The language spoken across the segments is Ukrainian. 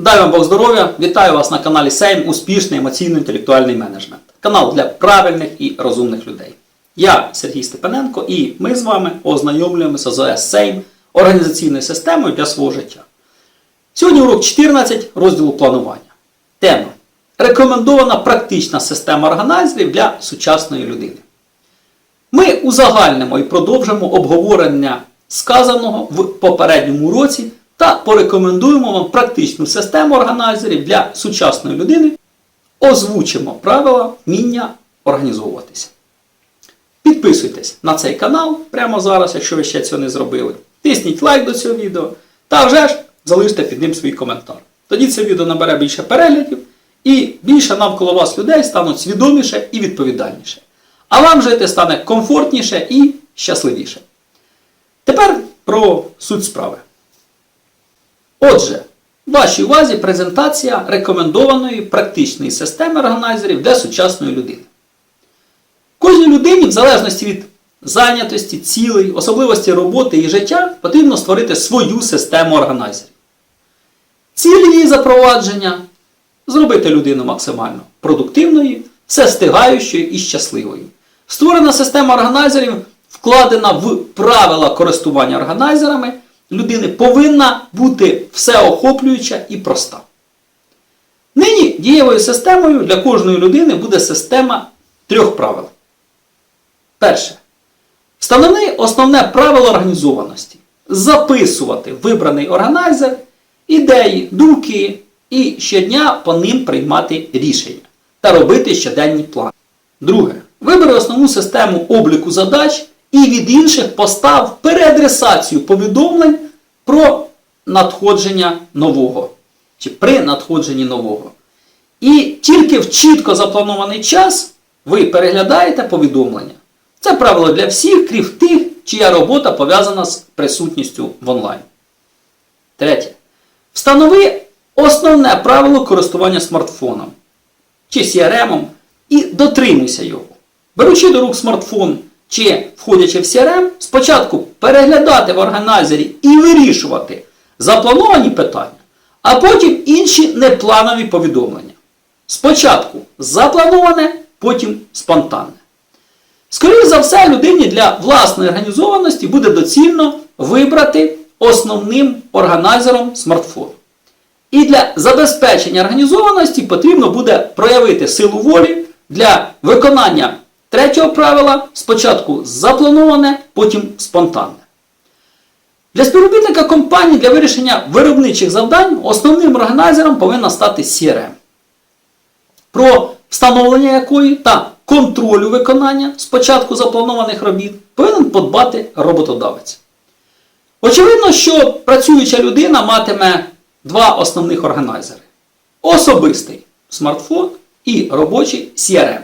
Дай вам Бог здоров'я! Вітаю вас на каналі Сейм Успішний емоційно-інтелектуальний менеджмент. Канал для правильних і розумних людей. Я Сергій Степаненко і ми з вами ознайомлюємося з ОС Сейм організаційною системою для свого життя. Сьогодні урок 14 розділу планування. Тема Рекомендована практична система органайзерів для сучасної людини. Ми узагальнимо і продовжимо обговорення сказаного в попередньому уроці та порекомендуємо вам практичну систему органайзерів для сучасної людини. Озвучимо правила вміння організовуватися. Підписуйтесь на цей канал прямо зараз, якщо ви ще цього не зробили. Тисніть лайк до цього відео та вже ж залиште під ним свій коментар. Тоді це відео набере більше переглядів і більше навколо вас людей стануть свідоміше і відповідальніше. А вам жити стане комфортніше і щасливіше. Тепер про суть справи. Отже, в вашій увазі презентація рекомендованої практичної системи органайзерів для сучасної людини. Кожній людині, в залежності від зайнятості, цілей, особливості роботи і життя, потрібно створити свою систему органайзерів. Ціль її запровадження зробити людину максимально продуктивною, всестигаючою і щасливою. Створена система органайзерів вкладена в правила користування органайзерами людини повинна бути всеохоплююча і проста. Нині дієвою системою для кожної людини буде система трьох правил. Перше. Встанови основне правило організованості. Записувати вибраний органайзер, ідеї, думки і щодня по ним приймати рішення та робити щоденні плани. Друге. Вибери основну систему обліку задач і від інших постав переадресацію повідомлень про надходження нового чи при надходженні нового. І тільки в чітко запланований час ви переглядаєте повідомлення. Це правило для всіх, крім тих, чия робота пов'язана з присутністю в онлайн. Третє. Встанови основне правило користування смартфоном чи CRM і дотримуйся його. Беручи до рук смартфон чи входячи в CRM, спочатку переглядати в органайзері і вирішувати заплановані питання, а потім інші непланові повідомлення. Спочатку заплановане, потім спонтанне. Скоріше за все, людині для власної організованості буде доцільно вибрати основним органайзером смартфон. І для забезпечення організованості потрібно буде проявити силу волі для виконання третього правила спочатку заплановане, потім спонтанне. Для співробітника компанії для вирішення виробничих завдань основним органайзером повинна стати CRM, про встановлення якої та контролю виконання спочатку запланованих робіт повинен подбати роботодавець. Очевидно, що працююча людина матиме два основних органайзери: особистий смартфон і робочий CRM.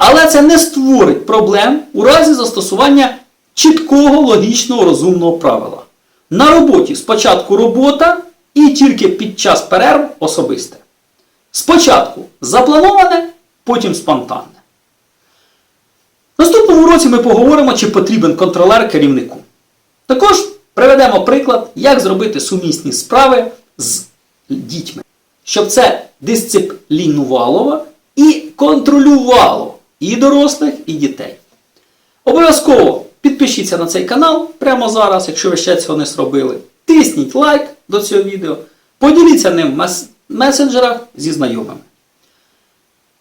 Але це не створить проблем у разі застосування чіткого логічного розумного правила. На роботі спочатку робота і тільки під час перерв особисте. Спочатку заплановане, потім спонтанне. Наступному році ми поговоримо, чи потрібен контролер керівнику. Також приведемо приклад, як зробити сумісні справи з дітьми, щоб це дисциплінувало і контролювало і дорослих, і дітей. Обов'язково підпишіться на цей канал прямо зараз, якщо ви ще цього не зробили. Тисніть лайк до цього відео, поділіться ним в мес- месенджерах зі знайомими.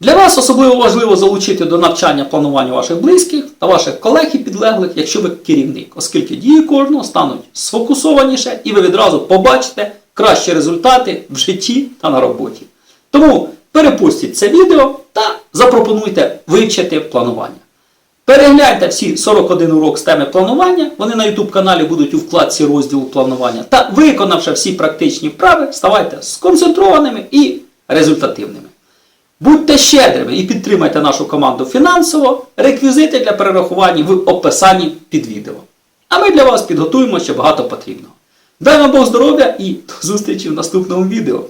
Для вас особливо важливо залучити до навчання планування ваших близьких та ваших колег і підлеглих, якщо ви керівник, оскільки дії кожного стануть сфокусованіше і ви відразу побачите кращі результати в житті та на роботі. Тому перепустіть це відео та запропонуйте вивчити планування. Перегляньте всі 41 урок з теми планування, вони на YouTube каналі будуть у вкладці розділу планування. Та виконавши всі практичні вправи, ставайте сконцентрованими і результативними. Будьте щедрими і підтримайте нашу команду фінансово, реквізити для перерахування в описанні під відео. А ми для вас підготуємо ще багато потрібного. Дай вам Бог здоров'я і до зустрічі в наступному відео.